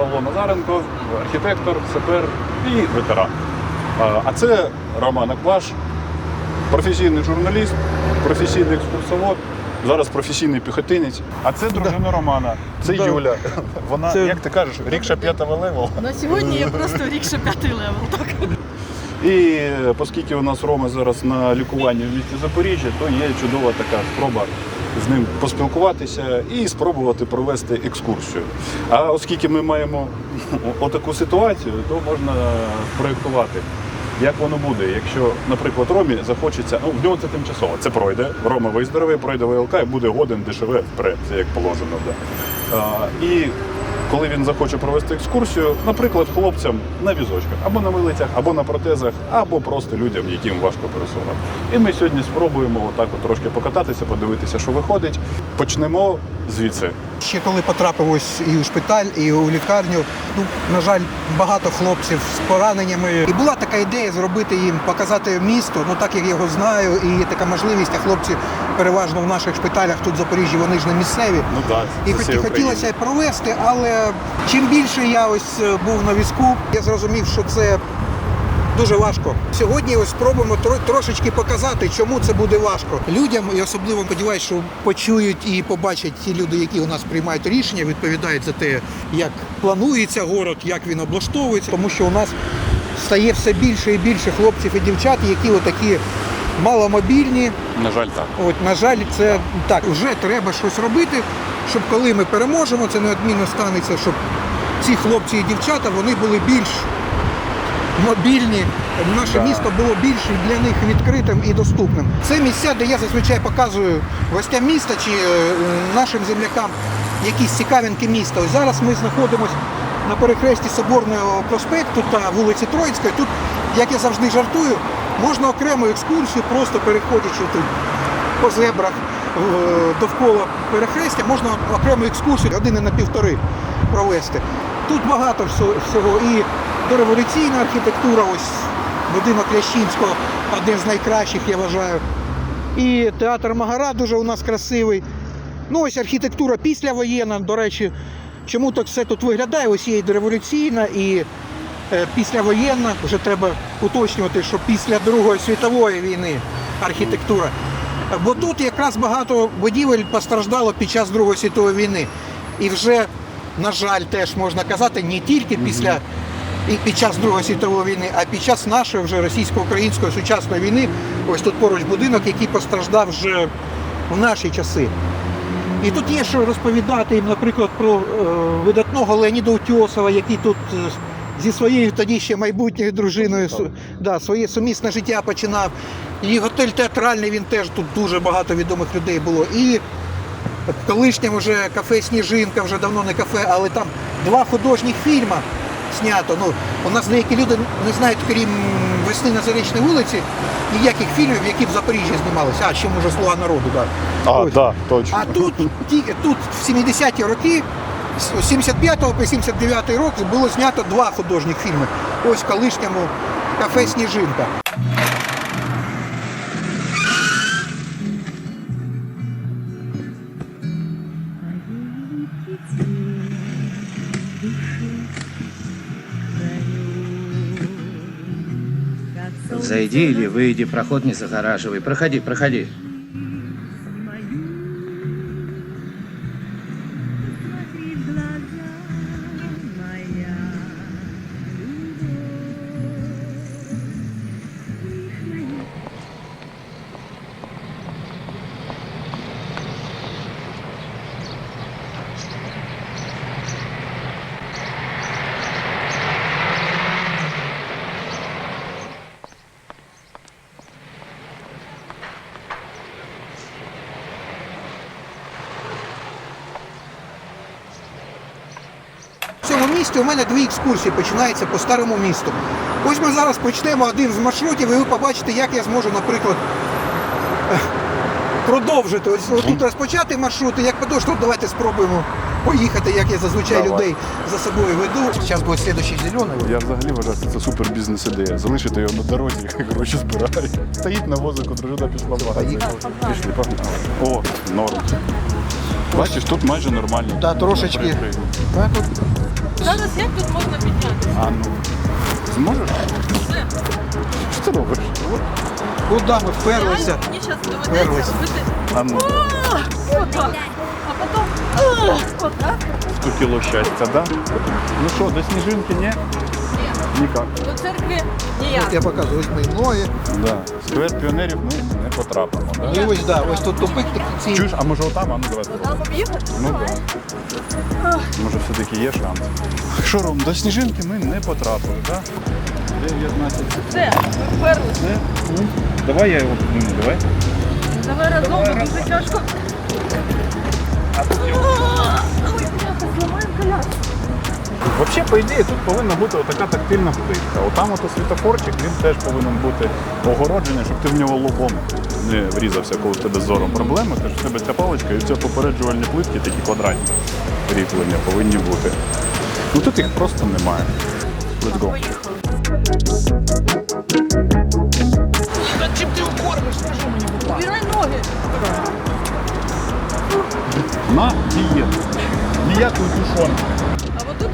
Павло Назаренко, архітектор, сапер і ветеран. А- це Роман Акваш, професійний журналіст, професійний екскурсовод, зараз професійний піхотинець. А це дружина Романа, це Да. Юля. Вона, Це- як ти кажеш, рікша п'ятого левел. На сьогодні я просто рікша п'ятий левел. Так. І оскільки у нас Рома зараз на лікуванні в місті Запоріжжя, то є чудова така спроба з ним поспілкуватися і спробувати провести екскурсію. А оскільки ми маємо отаку ситуацію, то можна проєктувати. Як воно буде, якщо, наприклад, Ромі захочеться, ну в нього це тимчасово, це пройде. Рома виздорове, пройде ВЛК і буде годен дешеве вперед, це як положено. Да. А, і коли він захоче провести екскурсію, наприклад, хлопцям на візочках, або на милицях, або на протезах, або просто людям, яким важко пересувати. І ми сьогодні спробуємо отак от трошки покататися, подивитися, що виходить. Почнемо звідси. Ще коли потрапив ось і у шпиталь, і у лікарню, ну, на жаль, багато хлопців з пораненнями. І була така ідея зробити їм, показати місто, ну так як я його знаю, і є така можливість, а хлопці переважно в наших шпиталях тут в Запоріжжі, вони ж не місцеві. Ну так, І хоті- хотілося провести, але чим більше я ось е, був на візку, я зрозумів, що це дуже важко. Сьогодні ось спробуємо тро- трошечки показати, чому це буде важко. Людям, і особливо сподіваюся, що почують і побачать ті люди, які у нас приймають рішення, відповідають за те, як планується город, як він облаштовується, тому що у нас стає все більше і більше хлопців і дівчат, які отакі маломобільні. На жаль, так. От, на жаль, це так, вже треба щось робити, щоб коли ми переможемо, це неодмінно станеться, щоб ці хлопці і дівчата вони були більш мобільні, наше Так. місто було більш для них відкритим і доступним. Це місця, де я зазвичай показую гостям міста чи е, нашим землякам якісь цікавинки міста. Ось зараз ми знаходимося на перехресті Соборного проспекту та вулиці Троїцької. Тут, як я завжди жартую, можна окрему екскурсію, просто переходячи по зебрах е, довкола перехрестя, можна окрему екскурсію години на півтори провести. Тут багато всього-. І дореволюційна архітектура, ось будинок Лящинського, один з найкращих, я вважаю. І театр Магара дуже у нас красивий. Ну, ось архітектура післявоєнна, до речі, чому так все тут виглядає? Ось є і дореволюційна, і післявоєнна. Вже треба уточнювати, що після Другої світової війни архітектура. Бо тут якраз багато будівель постраждало під час Другої світової війни. І вже, на жаль, теж можна казати, не тільки після і під час Другої світової війни, а під час нашої вже російсько-української сучасної війни, ось тут поруч будинок, який постраждав вже в наші часи. І тут є що розповідати їм, наприклад, про е, видатного Леоніда Утьосова, який тут е, зі своєю тоді ще майбутньою дружиною су- да, своє сумісне життя починав. І готель театральний він теж тут дуже багато відомих людей було. І колишнє вже кафе Сніжинка, вже давно не кафе, але там два художніх фільми знято. Ну, у нас деякі люди не знають, крім весни на Зарічній вулиці, ніяких фільмів, які в Запоріжжі знімалися. А ще може слуга народу, так. А, Ось. так, точно. А тут, тільки тут в 70-ті роки, з 75 по 79 рок було знято два художніх фільми. Ось в колишньому кафе Сніжинка. Зайди или выйди, проход не загораживай. Проходи, проходи. Місті у мене дві екскурсії починаються по старому місту. Ось ми зараз почнемо один з маршрутів, і ви побачите, як я зможу, наприклад, продовжити. Ось тут розпочати маршрут, і як подовж, давайте спробуємо поїхати, як я зазвичай Давай. людей за собою веду. Зараз буде слідуючий зелений. Я взагалі вважаю, що це супер бізнес-ідея. Залишити його на дорозі, гроші збирає. Стоїть на возику, дружина пішла в. Пішли, погнали. О, норм. Бачиш, тут майже нормально. Да, трошечки. Так от Зараз як тут можна піднятися? А ну. Зможеш? Все. Що ти робиш? Куди ми вперлися? Реально, Мені зараз доведеться Вирвись. робити А ну, а, отак. А потім а, отак. 100 кіло щастя, да? Ну що, до сніжинки ні? Ніяк. До церкви ніяк. Я показую ось мої ноги. Да. Сквер піонерів ми не потрапимо. Да? І ось, да, ось тут тупик такий. Чуєш, а може отам, а ну давай. Об'їхати? Ну да. Може все-таки є шанс. Що, Ром, до сніжинки ми не потрапили, так? 19. Все, ми вперлися. Все? Ну, давай я його підніму, давай. Давай разом, бо дуже тяжко. А, Ой, бляха, зламаємо коляску. Взагалі, по ідеї, тут повинна бути отака тактильна плитка. Отам ото світофорчик, він теж повинен бути огороджений, щоб ти в нього лобом не врізався, коли в тебе з зором проблеми. Тож в тебе ця паличка і ці попереджувальні плитки, такі квадратні ріплення повинні бути. Ну тут їх просто немає. Let's go. Поїхали. Убирай ноги. На дієту. Ніякої тут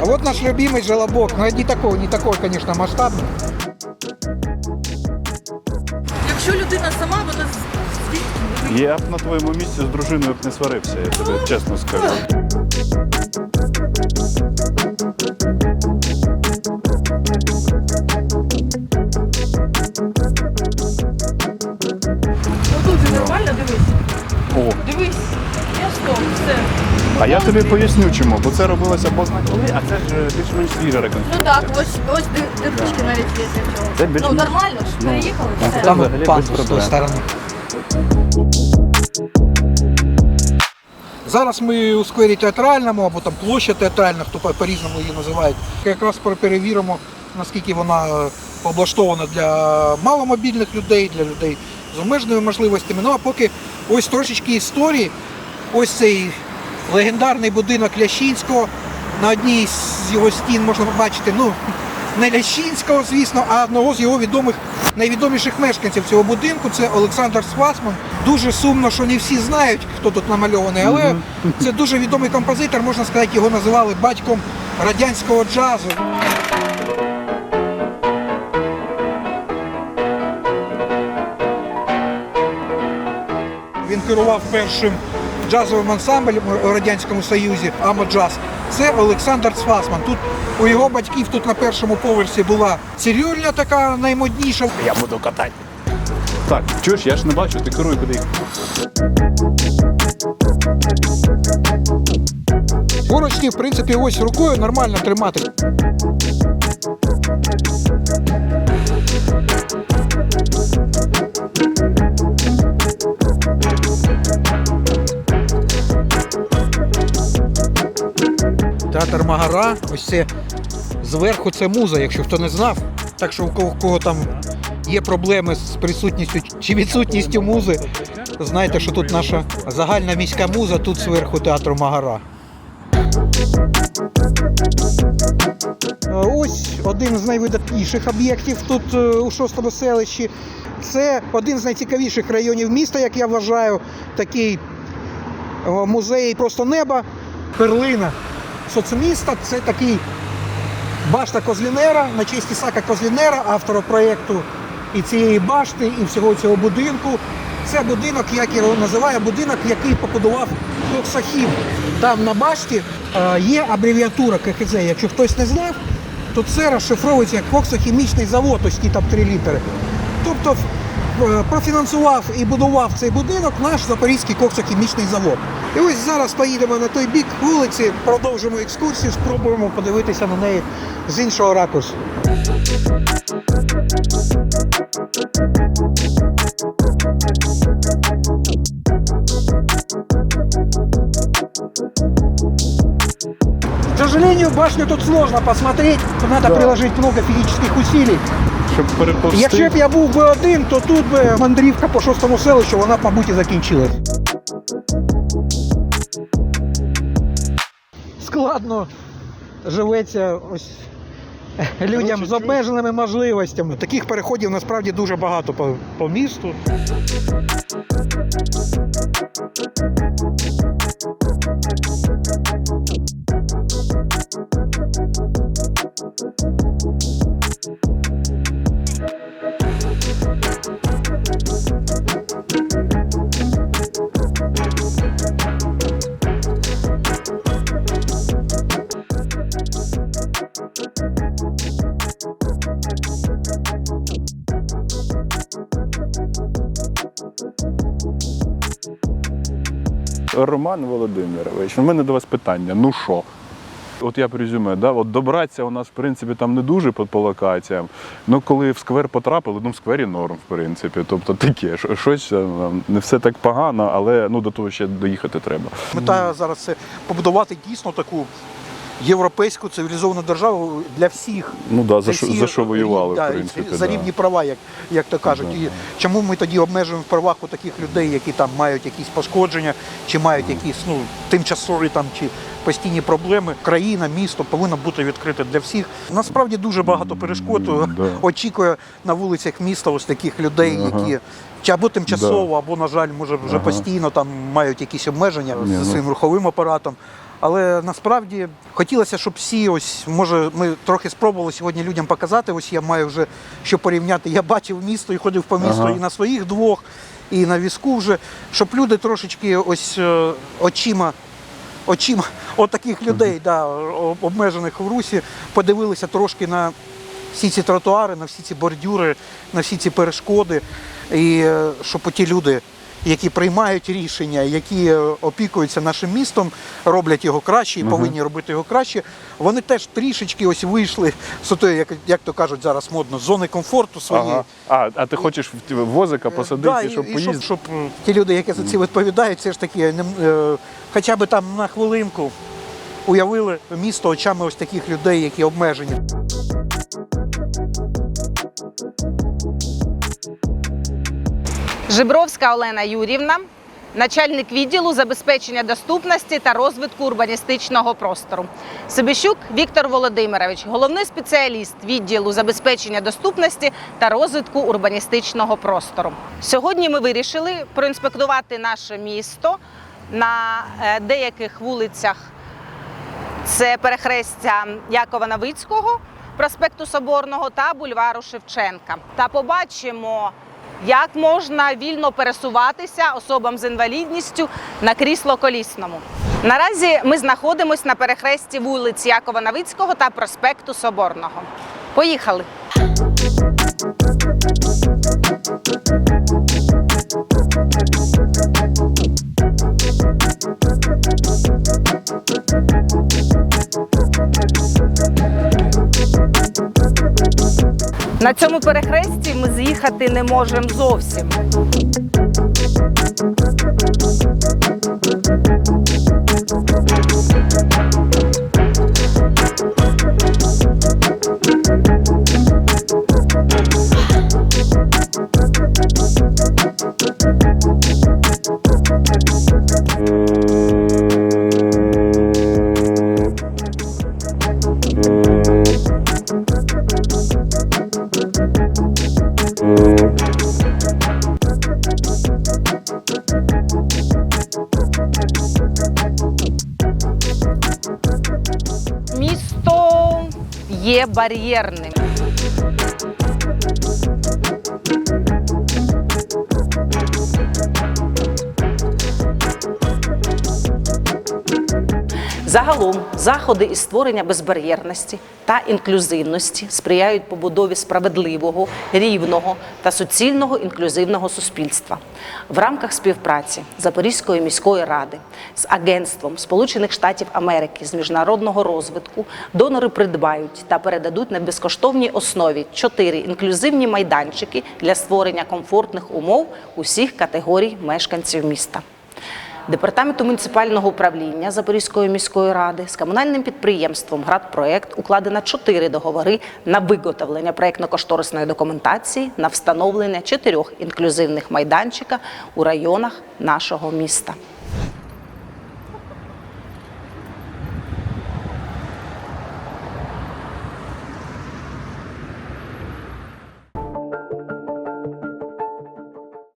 А вот наш любимый желобок. Ну, не такой, не такой, конечно, масштабный. Якщо людина сама, вона? Я б на твоєму місці з дружиною б не сварився, я тобі чесно скажу. А я тобі поясню чому, бо це робилося бозна коли, а це ж е, більш-менш свіжа Ну так, ось, ось дир- дирочки навіть є для цього. Це більш- Ну нормально ж, Ну, переїхали, ну, все. там взагалі пан без з тої проблем. сторони. Зараз ми у сквері театральному або там площа театральна, хто по- по-різному її називають. Якраз пер- перевіримо, наскільки вона е, облаштована для маломобільних людей, для людей з обмеженими можливостями. Ну а поки ось трошечки історії. Ось цей легендарний будинок Лящинського. На одній з його стін можна побачити, ну, не Лящинського, звісно, а одного з його відомих, найвідоміших мешканців цього будинку це Олександр Свасман. Дуже сумно, що не всі знають, хто тут намальований, але це дуже відомий композитор, можна сказати, його називали батьком радянського джазу. Він керував першим джазовим ансамблем у Радянському Союзі Амоджаз. Це Олександр Цфасман. Тут у його батьків тут на першому поверсі була цирюльня така наймодніша. Я буду катати. Так, чуєш, я ж не бачу, ти керуй куди. Поручні, в принципі, ось рукою нормально тримати. Театр Магара, ось це зверху це муза, якщо хто не знав. Так що у кого, кого там є проблеми з присутністю чи відсутністю музи, знайте, що тут наша загальна міська муза, тут зверху театру Магара. Е, Ось один з найвидатніших об'єктів тут е, у шостому селищі. Це один з найцікавіших районів міста, як я вважаю, такий е, музей просто неба, перлина соцміста. Це такий башта Козлінера на честь Ісака Козлінера, автора проєкту і цієї башти, і всього цього будинку. Це будинок, як його називає, будинок, який побудував Коксахім. Там на башті е, є абревіатура КХЗ. Якщо хтось не знав, то це розшифровується як коксохімічний завод, ось ті там три літери. Тобто е, профінансував і будував цей будинок наш Запорізький коксохімічний завод. І ось зараз поїдемо на той бік вулиці, продовжимо екскурсію, спробуємо подивитися на неї з іншого ракурсу. К сожалению, башню тут сложно посмотреть, надо Да. приложить много физических усилий. Щоб переповсти. Якщо б я був би один, то тут би мандрівка по шостому селищу, вона б, мабуть, і закінчилась. Складно живеться ось людям Короче, з обмеженими можливостями. Таких переходів насправді дуже багато по, по місту. Роман Володимирович, у мене до вас питання. Ну що? От я резюме, да, от добратися у нас, в принципі, там не дуже по, по локаціям. Ну, коли в сквер потрапили, ну в сквері норм, в принципі. Тобто таке, щось е, не все так погано, але ну, до того ще доїхати треба. Мета зараз це побудувати дійсно таку європейську цивілізовану державу для всіх. Ну да, за що, за що воювали, да, в принципі. за да. рівні права, як, як то кажуть. Да, І да. чому ми тоді обмежуємо в правах у таких людей, які там мають якісь пошкодження, чи мають якісь ну, тимчасові там чи постійні проблеми? Країна, місто повинно бути відкрите для всіх. Насправді дуже багато перешкод Да. очікує на вулицях міста ось таких людей, Ага. які чи або тимчасово, або, на жаль, може вже Ага. постійно там мають якісь обмеження Ні, ну. своїм руховим апаратом. Але насправді хотілося, щоб всі ось може ми трохи спробували сьогодні людям показати. Ось я маю вже що порівняти. Я бачив місто і ходив по місту Ага. і на своїх двох, і на візку вже, щоб люди трошечки ось е, очима. Очима от таких людей, да, обмежених в русі, подивилися трошки на всі ці тротуари, на всі ці бордюри, на всі ці перешкоди. І е, щоб ті люди, які приймають рішення, які е, опікуються нашим містом, роблять його краще і повинні робити його краще, вони теж трішечки ось вийшли з тої, як, як то кажуть зараз модно, з зони комфорту своєї. Ага. А, а ти хочеш в возика посадити, Да, і- щоб і поїздити? щоб, щоб е, ті люди, які за це відповідають, все ж таки не- е, хоча б там на хвилинку уявили місто очами ось таких людей, які обмежені. Жибровська Олена Юрівна, начальник відділу забезпечення доступності та розвитку урбаністичного простору. Себещук Віктор Володимирович, головний спеціаліст відділу забезпечення доступності та розвитку урбаністичного простору. Сьогодні ми вирішили проінспектувати наше місто на е, деяких вулицях. Це перехрестя Якова Новицького, проспекту Соборного та бульвару Шевченка. Та побачимо, як можна вільно пересуватися особам з інвалідністю на крісло колісному. Наразі ми знаходимося на перехресті вулиць Якова Новицького та проспекту Соборного. Поїхали! На цьому перехресті ми з'їхати не можемо зовсім. Є Загалом заходи із створення безбар'єрності та інклюзивності сприяють побудові справедливого, рівного та суцільного інклюзивного суспільства в рамках співпраці Запорізької міської ради з Агентством Сполучених Штатів Америки з міжнародного розвитку донори придбають та передадуть на безкоштовній основі чотири інклюзивні майданчики для створення комфортних умов усіх категорій мешканців міста. Департаменту муніципального управління Запорізької міської ради з комунальним підприємством «Градпроект» укладено чотири договори на виготовлення проєктно-кошторисної документації на встановлення чотирьох інклюзивних майданчика у районах нашого міста.